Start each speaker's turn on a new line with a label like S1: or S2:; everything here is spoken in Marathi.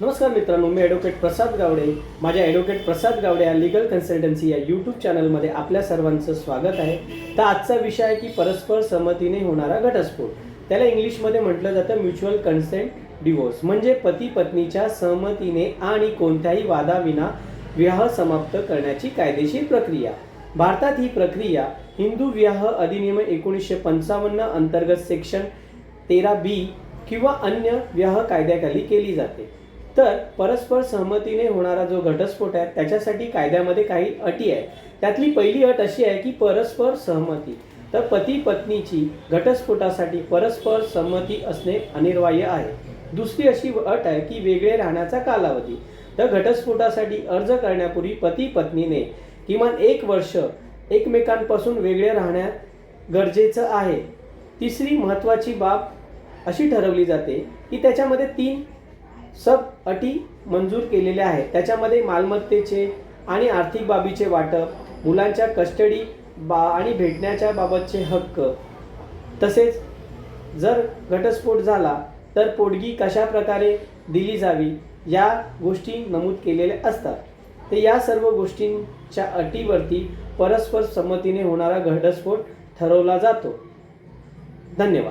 S1: नमस्कार मित्रांनो मी ॲडव्होकेट प्रसाद गावडे. माझ्या ॲडव्होकेट प्रसाद गावडे या लिगल कन्सल्टन्सी या यूट्यूब चॅनलमध्ये आपल्या सर्वांचं स्वागत आहे. तर आजचा विषय आहे की परस्पर संमतीने होणारा घटस्फोट. त्याला इंग्लिशमध्ये म्हटलं जातं म्युच्युअल कन्सेंट डिवोर्स म्हणजे पती पत्नीच्या सहमतीने आणि कोणत्याही वादाविना विवाह समाप्त करण्याची कायदेशीर प्रक्रिया. भारतात ही प्रक्रिया हिंदू विवाह अधिनियम एकोणीसशे पंचावन्न अंतर्गत सेक्शन तेरा बी किंवा अन्य विवाह कायद्याखाली केली जाते. तर परस्पर सहमतीने होणारा जो घटस्फोट आहे त्याच्यासाठी कायद्यामध्ये काही अटी आहे त्यातली पहिली अट अशी आहे की परस्पर सहमती. तर पती पत्नीची घटस्फोटासाठी परस्पर संमती असणे अनिवार्य आहे. दुसरी अशी अट आहे की वेगळे राहण्याचा कालावधी. तर घटस्फोटासाठी अर्ज करण्यापूर्वी पती पत्नीने किमान एक वर्ष एकमेकांपासून वेगळे राहण्या गरजेचं आहे. तिसरी महत्त्वाची बाब अशी ठरवली जाते की त्याच्यामध्ये तीन सब अटी मंजूर केलेल्या आहेत. त्याच्यामध्ये मालमत्तेचे आणि आर्थिक बाबीचे वाटप मुलांच्या कस्टडी बा आणि भेटण्याच्या बाबतचे हक्क. तसेच जर घटस्फोट झाला तर पोटगी कशा प्रकारे दिली जावी या गोष्टी नमूद केलेल्या असतात. तर या सर्व गोष्टींच्या अटीवरती परस्पर संमतीने होणारा घटस्फोट ठरवला जातो. धन्यवाद.